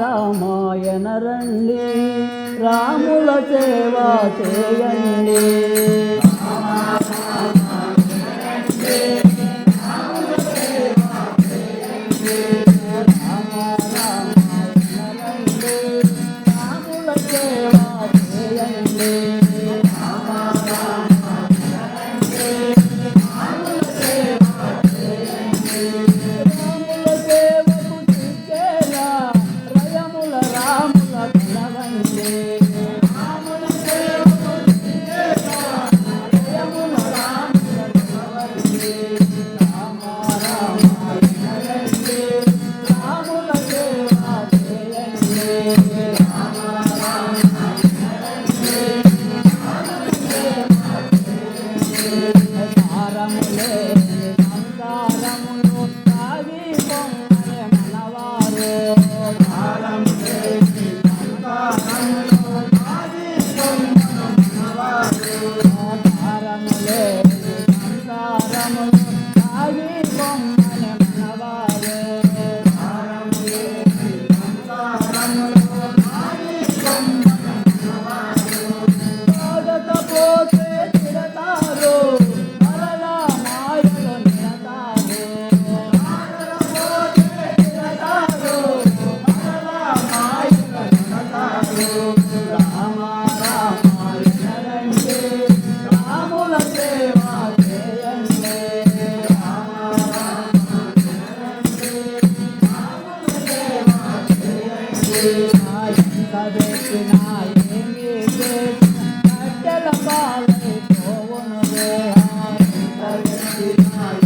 రామాయణ రండి. రాముల సేవ చేయండి. Amém.